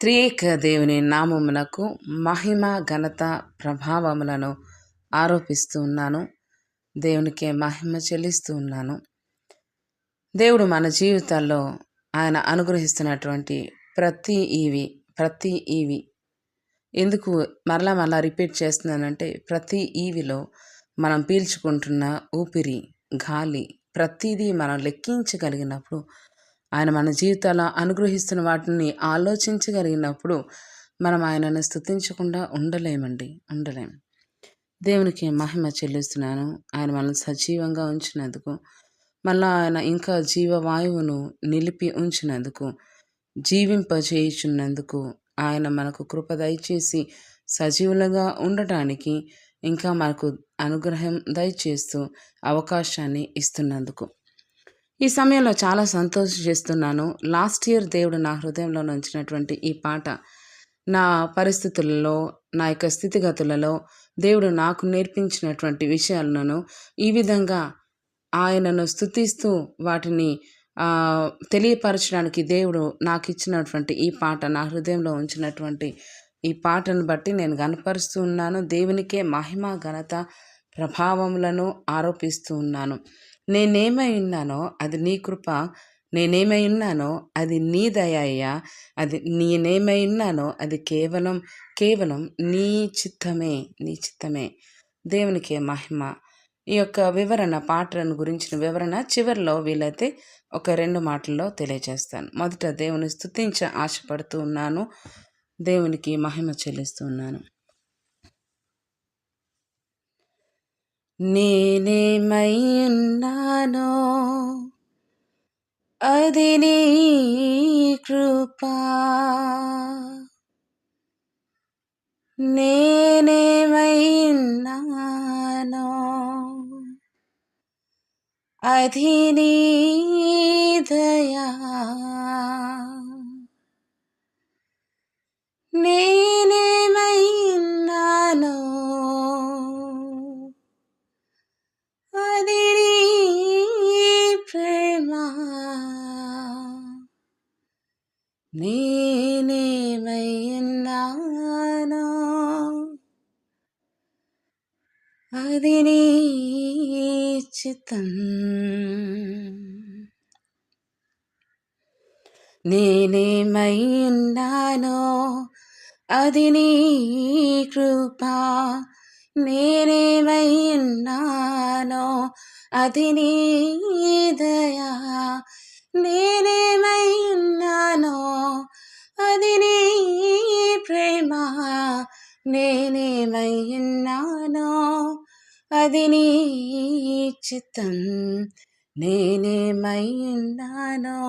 త్రియేక దేవుని నామమునకు మహిమ ఘనత ప్రభావములను ఆరోపిస్తూ ఉన్నాను. దేవునికే మహిమ చెల్లిస్తూ ఉన్నాను. దేవుడు మన జీవితాల్లో ఆయన అనుగ్రహిస్తున్నటువంటి ప్రతి ఈవి ప్రతి ఈవి. ఎందుకు మరలా మరలా రిపీట్ చేస్తున్నానంటే ప్రతి ఈవిలో మనం పీల్చుకుంటున్న ఊపిరి గాలి ప్రతిదీ మనం లెక్కించగలిగినప్పుడు ఆయన మన జీవితాల్లో అనుగ్రహిస్తున్న వాటిని ఆలోచించగలిగినప్పుడు మనం ఆయనను స్థుతించకుండా ఉండలేమండి ఉండలేం. దేవునికి మహిమ చెల్లిస్తున్నాను. ఆయన మనల్ని సజీవంగా ఉంచినందుకు మళ్ళా ఆయన ఇంకా జీవవాయువును నిలిపి ఉంచినందుకు జీవింపజేయుచున్నందుకు ఆయన మనకు కృప దయచేసి సజీవులుగా ఉండటానికి ఇంకా మనకు అనుగ్రహం దయచేస్తూ అవకాశాన్ని ఇస్తున్నందుకు. ఈ సమయంలో చాలా సంతోషం చేస్తున్నాను. లాస్ట్ ఇయర్ దేవుడు నా హృదయంలో ఉంచినటువంటి ఈ పాట నా పరిస్థితులలో నా యొక్క స్థితిగతులలో దేవుడు నాకు నేర్పించినటువంటి విషయాలను ఈ విధంగా ఆయనను స్థుతిస్తూ వాటిని తెలియపరచడానికి దేవుడు నాకు ఇచ్చినటువంటి ఈ పాట నా హృదయంలో ఉంచినటువంటి ఈ పాటను బట్టి నేను గనపరుస్తూ ఉన్నాను. దేవునికే మహిమ ఘనత ప్రభావములను ఆరోపిస్తూ ఉన్నాను. నేనేమై ఉన్నానో అది నీ కృప. నేనేమై ఉన్నానో అది నీ దయ అది నేనేమై ఉన్నానో అది కేవలం కేవలం నీ చిత్తమే నీ చిత్తమే. దేవునికే మహిమ. ఈ యొక్క వివరణ పాటలను గురించిన వివరణ చివరిలో వీలైతే ఒక రెండు మాటల్లో తెలియజేస్తాను మొదట దేవుని స్థుతించ ఆశపడుతూ ఉన్నాను. దేవునికి మహిమ చెల్లిస్తూ ఉన్నాను అది నీ కృపా. నేనేమై అది నీ దయా. నేనే నేనేమయ్యన్నాను అది నీ చిత్తం. నేనేమయ్యన్నాను అది నీ కృప. నేనేమయ్యన్నాను అది నీ నేనేమై ఉన్నానో అది నీ ప్రేమ. నేనేమై ఉన్నానో అది నీ చిత్తం. నేనేమై ఉన్నానో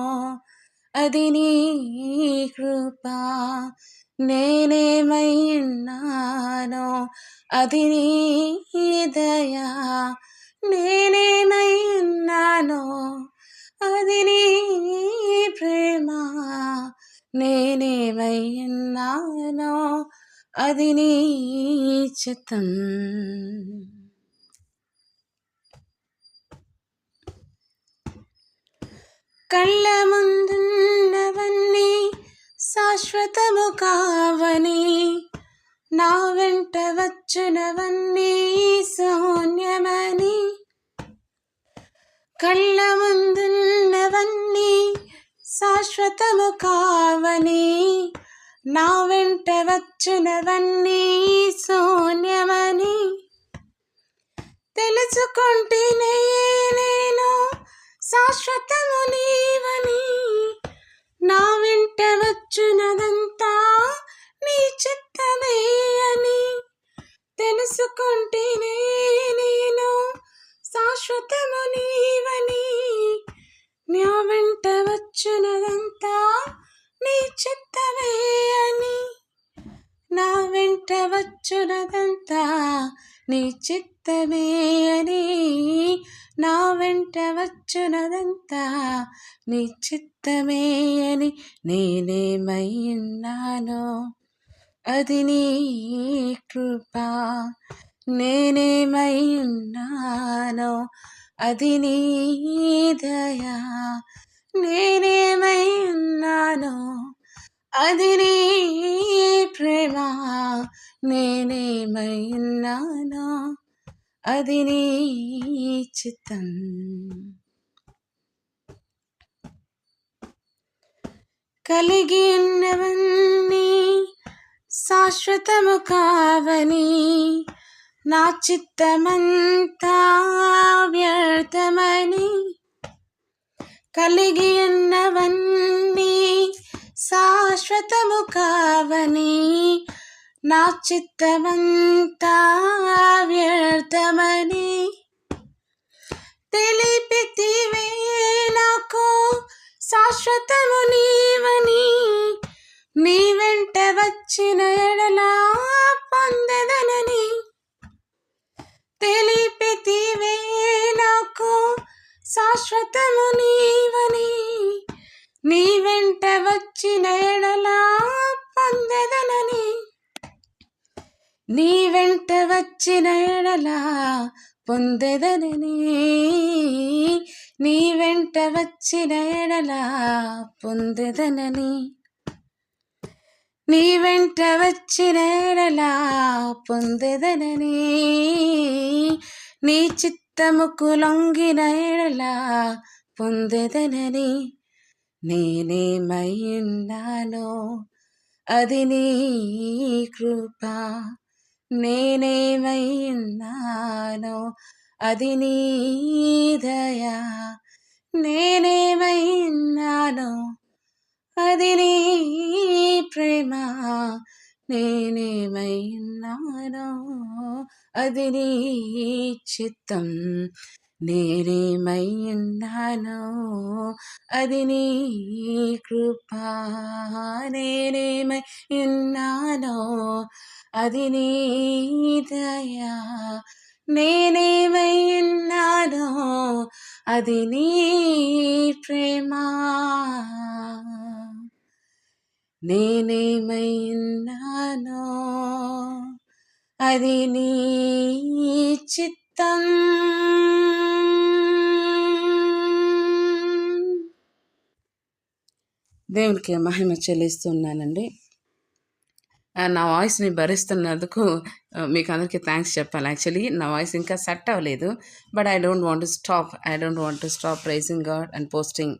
అది నీ కృప. నేనేమై ఉన్నానో అది నీ దయా. నేనేమై ఉన్నానో నేనేమయ్యన్నానో అది నీ చిత్తం. కళ్ళ ముందున్నవన్నీ శాశ్వతము కావని నా వెంట వచ్చినవన్నీ శూన్యమని. కళ్ళ ముందున్నవన్నీ శాశ్వతము కావని నా వెంట వచ్చినవన్నీ శూన్యమని. తెలుసుకుంటేనే నేను శాశ్వతము నీవని నా వెంట వచ్చునదంతా నీ చిత్తమే అని. తెలుసుకుంటేనే నేను శాశ్వతము నీవని నా వెంట వచ్చినదంతా నీ చిత్తమే అని. నా వెంట వచ్చునదంతా నీ చిత్తమే అని. నా వెంట వచ్చునదంతా నీ చిత్తమే అని నేనేమయ్యున్నాను అది నీ కృప. నేనేమయ్యున్నాను అది నీ దయా. నేనేమై ఉన్నానో అది నీ ప్రేమ. నేనేమై ఉన్నానో అది నీ చిత్తం. కలిగి ఉన్నవన్నీ శాశ్వతము కావని నా చిత్తమంతా కలిగి ఉన్నవన్నీ శాశ్వతము కావని నా చిత్తమంతా వ్యర్థమని తెలిపితివే నాకు శాశ్వతము నీవని. నీ వెంట వచ్చిన ఎడలా పొందదనని తెలిపితివే నాకు శాశ్వత వచ్చిన ఎడలా పొందెదనని నీ వెంట వచ్చిన ఎడలా పొందెదనని నీ. వెంట వచ్చిన ఎడలా పొందెదనని నీ. చిత్తముకు లొంగిన ఎడలా పొందెదనని నేనేమై ఉన్నానో అది నీ కృప. నేనేమైనాను అది నీ దయా. నేనేమై అది నీ ప్రేమ. నేనేమైనాను అది నీ చిత్తం. నేనేమై ఉన్నానో అది నీ కృప. నేనేమై ఉన్నాను అది నీ దయా. నేనేమై ఉన్నాను అది నీ ప్రేమ. నేనేమై ఉన్నాను అది నీ చిత్తం. దేవునికి మహిమ చెల్లిస్తున్నానండి. నా వాయిస్ని భరిస్తున్నందుకు మీకు అందరికీ థ్యాంక్స్ చెప్పాలి. యాక్చువల్లీ నా వాయిస్ ఇంకా సెట్ అవ్వలేదు. But I don't want to stop. I don't want to stop praising God and posting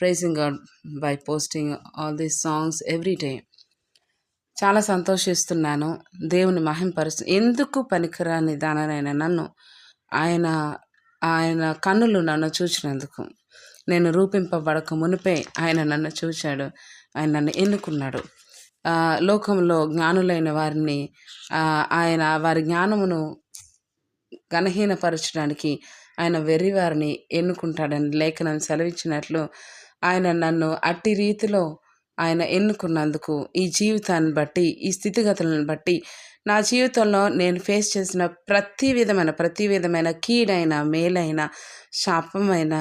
praising God by posting all these songs every day. చాలా సంతోషిస్తున్నాను. దేవుని మహింపరుస్తు ఎందుకు పనికిరాని దానైనా నన్ను ఆయన ఆయన కన్నులు నన్ను చూసినందుకు నేను రూపింపబడక మునిపే ఆయన నన్ను చూశాడు. ఆయన నన్ను ఎన్నుకున్నాడు. లోకంలో జ్ఞానులైన వారిని ఆయన వారి జ్ఞానమును గణహీనపరచడానికి ఆయన వెర్రి వారిని ఎన్నుకుంటాడని లేఖనం సెలవిచ్చినట్లు ఆయన నన్ను అట్టి రీతిలో ఆయన ఎన్నుకున్నందుకు ఈ జీవితాన్ని బట్టి ఈ స్థితిగతులను బట్టి నా జీవితంలో నేను ఫేస్ చేసిన ప్రతి విధమైన ప్రతి విధమైన కీడైన మేలైన శాపమైన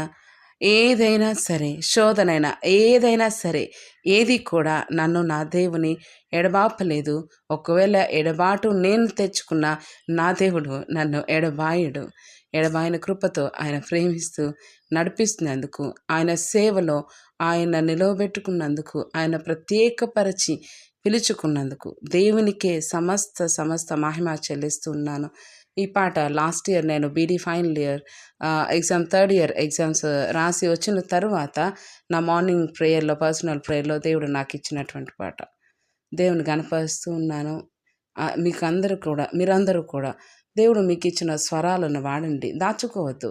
ఏదైనా సరే శోధనైనా ఏదైనా సరే ఏది కూడా నన్ను నా దేవుని ఎడబాపలేదు. ఒకవేళ ఎడబాటు నేను తెచ్చుకున్న నా దేవుడు నన్ను ఎడబాయుడు. ఎడబాయిన కృపతో ఆయన ప్రేమిస్తూ నడిపిస్తున్నందుకు ఆయన సేవలో ఆయన నిలవబెట్టుకున్నందుకు ఆయన ప్రత్యేకపరిచి పిలుచుకున్నందుకు దేవునికే సమస్త సమస్త మహిమ చెల్లిస్తున్నాను ఈ పాట లాస్ట్ ఇయర్ నేను BD final year exam third year exams రాసి వచ్చిన తర్వాత నా మార్నింగ్ ప్రేయర్లో పర్సనల్ ప్రేయర్లో దేవుడు నాకు ఇచ్చినటువంటి పాట. దేవుని కనపరుస్తూ ఉన్నాను. మీకు అందరూ కూడా మీరందరూ కూడా దేవుడు మీకు ఇచ్చిన స్వరాలను వాడండి. దాచుకోవద్దు.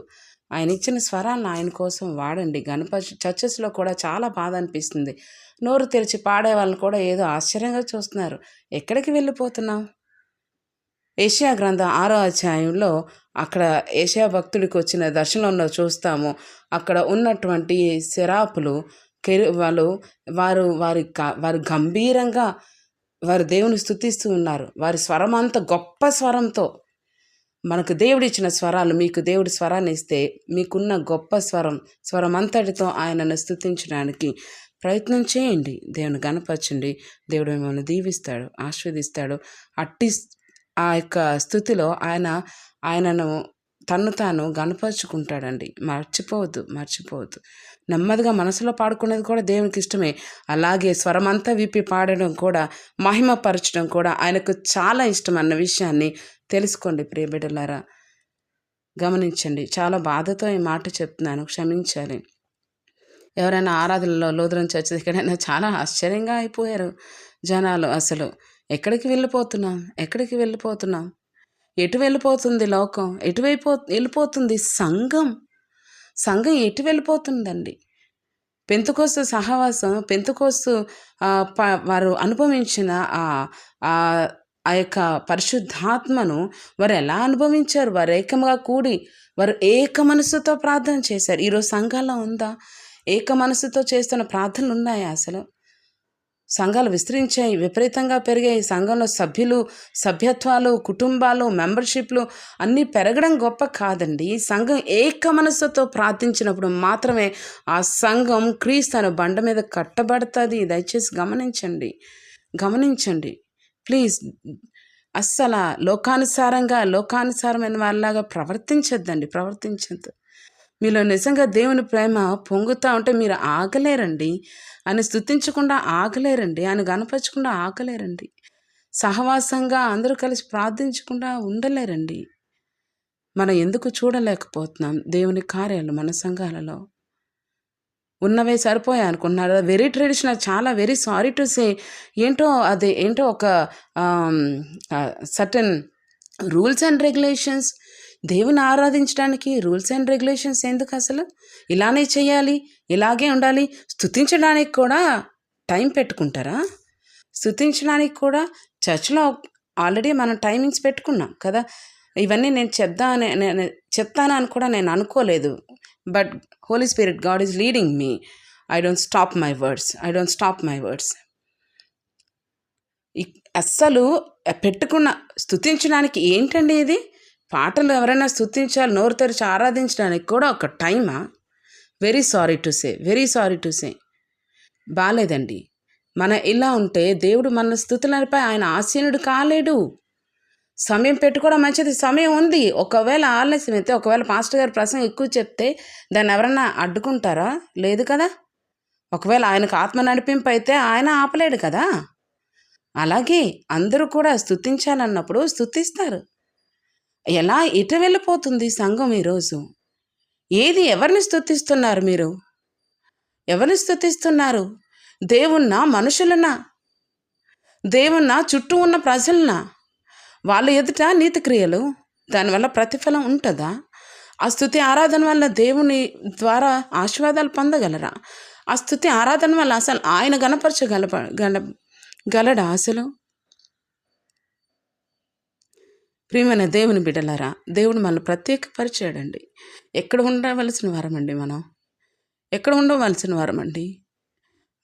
ఆయన ఇచ్చిన స్వరాలను ఆయన కోసం వాడండి. గణప చర్చెస్లో కూడా చాలా బాధ అనిపిస్తుంది. నోరు తెరిచి పాడే వాళ్ళని కూడా ఏదో ఆశ్చర్యంగా చూస్తున్నారు. ఎక్కడికి వెళ్ళిపోతున్నాం? ఏషియా గ్రంథం ఆరో అధ్యాయంలో అక్కడ ఏషియా భక్తుడికి వచ్చిన దర్శనంలో చూస్తాము. అక్కడ ఉన్నటువంటి శరాపులు కెరు వాళ్ళు వారు వారి వారు గంభీరంగా వారు దేవుని స్థుతిస్తూ ఉన్నారు. వారి స్వరం అంత గొప్ప స్వరంతో. మనకు దేవుడిచ్చిన స్వరాలు మీకు దేవుడి స్వరాన్ని ఇస్తే మీకున్న గొప్ప స్వరం స్వరం అంతటితో ఆయనను స్థుతించడానికి ప్రయత్నం చేయండి. దేవుని గనపరచండి దేవుడు మిమ్మల్ని దీవిస్తాడు ఆస్వాదిస్తాడు అట్టి ఆ యొక్క స్థుతిలో ఆయన ఆయనను తన్ను తాను గనపరుచుకుంటాడండి మర్చిపోవద్దు మర్చిపోవద్దు. నెమ్మదిగా మనసులో పాడుకునేది కూడా దేవునికి ఇష్టమే. అలాగే స్వరమంతా విప్పి పాడడం కూడా మహిమపరచడం కూడా ఆయనకు చాలా ఇష్టం అన్న విషయాన్ని తెలుసుకోండి ప్రియబిడ్డలారా. గమనించండి చాలా బాధతో ఈ మాట చెప్తున్నాను క్షమించాలి. ఎవరైనా ఆరాధనలో లోదరం చర్చ ఎక్కడైనా చాలా ఆశ్చర్యంగా అయిపోయారు జనాలు అసలు. ఎక్కడికి వెళ్ళిపోతున్నాం? ఎక్కడికి వెళ్ళిపోతున్నాం? ఎటు వెళ్ళిపోతుంది లోకం? ఎటువైపో వెళ్ళిపోతుంది సంఘం? సంఘం ఎటు వెళ్ళిపోతుందండి? పెంతుకోస్తు సహవాసం పెంతుకోస్తు వారు అనుభవించిన ఆ ఆ యొక్క పరిశుద్ధాత్మను వారు ఎలా అనుభవించారు? వారు ఏకంగా కూడి వారు ఏక మనసుతో ప్రార్థన చేశారు. ఈరోజు సంఘాల్లో ఉందా? ఏక మనసుతో చేస్తున్న ప్రార్థనలు ఉన్నాయా అసలు? సంఘాలు విస్తరించాయి. విపరీతంగా పెరిగాయి. సంఘంలో సభ్యులు సభ్యత్వాలు కుటుంబాలు మెంబర్షిప్లు అన్నీ పెరగడం గొప్ప కాదండి. సంఘం ఏక మనస్సుతో ప్రార్థించినప్పుడు మాత్రమే ఆ సంఘం క్రీస్తు బండ మీద కట్టబడుతుంది. దయచేసి గమనించండి. గమనించండి. ప్లీజ్ అస్సలు లోకానుసారంగా లోకానుసారమైన వాళ్ళలాగా ప్రవర్తించొద్దండి. ప్రవర్తించద్దు. మీలో నిజంగా దేవుని ప్రేమ పొంగుతూ ఉంటే మీరు ఆగలేరండి. ఆయన స్థుతించకుండా ఆగలేరండి. ఆయన గనపరచకుండా ఆగలేరండి. సహవాసంగా అందరూ కలిసి ప్రార్థించకుండా ఉండలేరండి. మనం ఎందుకు చూడలేకపోతున్నాం దేవుని కార్యాలు మన సంఘాలలో? ఉన్నవే సరిపోయాయి అనుకున్నారు వెరీ ట్రెడిషనల్ చాలా వెరీ సారీ టు సే ఏంటో అది ఏంటో ఒక సర్టన్ రూల్స్ అండ్ రెగ్యులేషన్స్ దేవుని ఆరాధించడానికి రూల్స్ అండ్ రెగ్యులేషన్స్ ఎందుకు అసలు? ఇలానే చేయాలి ఇలాగే ఉండాలి. స్థుతించడానికి కూడా టైం పెట్టుకుంటారా? స్థుతించడానికి కూడా చర్చ్లో ఆల్రెడీ మనం టైమింగ్స్ పెట్టుకున్నాం కదా. ఇవన్నీ నేను చెప్దా నేను చెప్తాను అని కూడా నేను అనుకోలేదు. But Holy Spirit God is leading me. I don't stop my words. I don't stop my words. అస్సలు పెట్టుకున్న స్థుతించడానికి ఏంటండి ఇది? పాటలు ఎవరైనా స్థుతించాలి నోరు తెరిచి ఆరాధించడానికి కూడా ఒక టైమా very sorry to say very sorry to say బాగాలేదండి మన ఇలా ఉంటే దేవుడు మన స్థుతులపై ఆయన ఆసీనుడు కాలేడు. సమయం పెట్టుకోవడం మంచిది. సమయం ఉంది. ఒకవేళ ఆలస్యం అయితే ఒకవేళ పాస్టర్ గారు ప్రసంగం ఎక్కువ చెప్తే దాన్ని ఎవరన్నా అడ్డుకుంటారా? లేదు కదా? ఒకవేళ ఆయనకు ఆత్మ నడిపింపు అయితే ఆయన ఆపలేడు కదా? అలాగే అందరూ కూడా స్థుతించాలన్నప్పుడు స్థుతిస్తారు ఎలా ఇట వెళ్ళిపోతుంది సంఘం ఈరోజు? ఏది ఎవరిని స్థుతిస్తున్నారు మీరు? ఎవరిని స్థుతిస్తున్నారు దేవున్నా మనుషులనా? దేవున్నా చుట్టూ ఉన్న ప్రజలనా? వాళ్ళ ఎదుట నీతి క్రియలు దానివల్ల ప్రతిఫలం ఉంటుందా? ఆ స్థుతి ఆరాధన వల్ల దేవుని ద్వారా ఆశీర్వాదాలు పొందగలరా? ఆ స్థుతి ఆరాధన వల్ల అసలు ఆయన గణపరచగల గల గలడా అసలు? ప్రియమైన దేవుని బిడ్డలారా దేవుడు మనల్ని ప్రత్యేకపరిచాడండి. ఎక్కడ ఉండవలసిన వారమండి మనం? ఎక్కడ ఉండవలసిన వారమండి?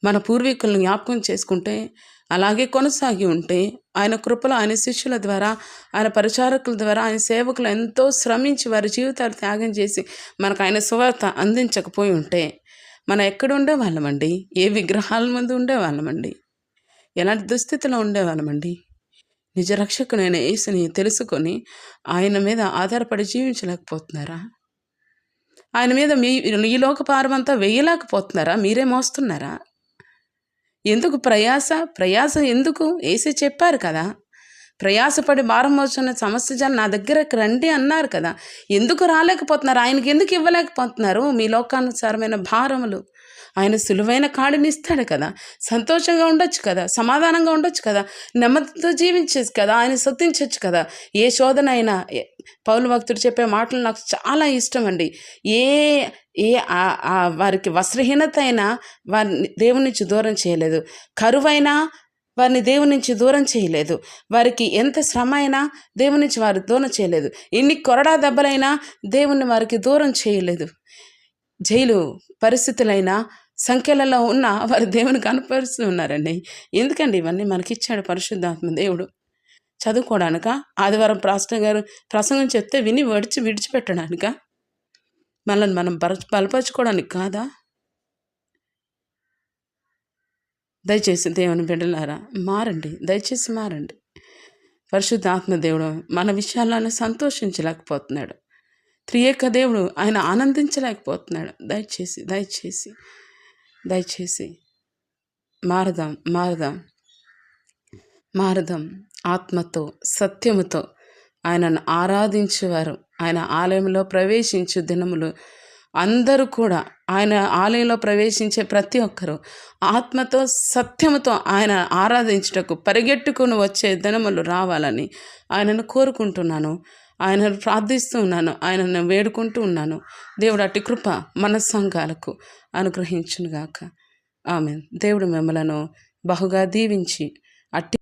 మన పూర్వీకులను జ్ఞాపకం చేసుకుంటే అలాగే కొనసాగి ఉంటే ఆయన కృపలు ఆయన శిష్యుల ద్వారా ఆయన పరిచారకుల ద్వారా ఆయన సేవకులు ఎంతో శ్రమించి వారి జీవితాలు త్యాగం చేసి మనకు ఆయన సువార్త అందించకపోయి ఉంటే మనం ఎక్కడ ఉండేవాళ్ళమండి? ఏ విగ్రహాల ముందు ఉండేవాళ్ళమండి? ఎలాంటి దుస్థితిలో ఉండేవాళ్ళమండి? నిజరక్షకునైన యేసుని తెలుసుకొని ఆయన మీద ఆధారపడి జీవించలేకపోతున్నారా? ఆయన మీద మీ ఈ లోక పారమంతా వేయలేకపోతున్నారా? మీరే మోస్తున్నారా? ఎందుకు ప్రయాస? ప్రయాస ఎందుకు? వేసి చెప్పారు కదా. ప్రయాసపడి భారం మోస్తున్న సమస్య జన నా దగ్గరకు రండి అన్నారు కదా. ఎందుకు రాలేకపోతున్నారు? ఆయనకి ఎందుకు ఇవ్వలేకపోతున్నారు? మీ లోకానుసారమైన భారములు ఆయన సులువైన కాడిని ఇస్తాడు కదా. సంతోషంగా ఉండొచ్చు కదా. సమాధానంగా ఉండొచ్చు కదా. నెమ్మదితో జీవించచ్చు కదా. ఆయన శుద్ధించవచ్చు కదా. ఏ శోధన అయినా పౌలు భక్తుడు చెప్పే మాటలు నాకు చాలా ఇష్టం అండి ఏ ఏ వారికి వస్త్రహీనత అయినా వారిని దేవుని నుంచి దూరం చేయలేదు. కరువైనా వారిని దేవుని నుంచి దూరం చేయలేదు. వారికి ఎంత శ్రమ అయినా దేవుని నుంచి వారు దూరం చేయలేదు. ఎన్ని కొరడా దెబ్బలైనా దేవుణ్ణి వారికి దూరం చేయలేదు. జైలు పరిస్థితులైనా సంఖ్యలలో ఉన్న వారు దేవుని కనపరుస్తూ ఉన్నారండి. ఎందుకండి ఇవన్నీ? మనకిచ్చాడు పరిశుద్ధాత్మ దేవుడు. చదువుకోవడానిక ఆదివారం ప్రాస్టర్ గారు ప్రసంగం చెప్తే విని వడిచి విడిచిపెట్టడానిక? మనల్ని మనం బల బలపరచుకోవడానికి కాదా? దయచేసి దేవుని బిడ్డలారా మారండి. దయచేసి మారండి. పరిశుద్ధాత్మ దేవుడు మన విషయాలను సంతోషించలేకపోతున్నాడు. త్రియేక దేవుడు ఆయన ఆనందించలేకపోతున్నాడు. దయచేసి దయచేసి దయచేసి. మారదాం మారదాం మారదాం. ఆత్మతో సత్యముతో ఆయనను ఆరాధించేవారు. ఆయన ఆలయంలో ప్రవేశించు దినములు అందరూ కూడా ఆయన ఆలయంలో ప్రవేశించే ప్రతి ఒక్కరూ ఆత్మతో సత్యముతో ఆయన ఆరాధించుటకు పరిగెట్టుకుని వచ్చే దినములు రావాలని ఆయనను కోరుకుంటున్నాను. ఆయనను ప్రార్థిస్తూ ఉన్నాను. ఆయనను వేడుకుంటూ ఉన్నాను. దేవుడు అట్టి కృప మన సంఘాలకు అనుగ్రహించునుగాక. ఆమె దేవుడు మిమ్మలను బహుగా దీవించి అట్టి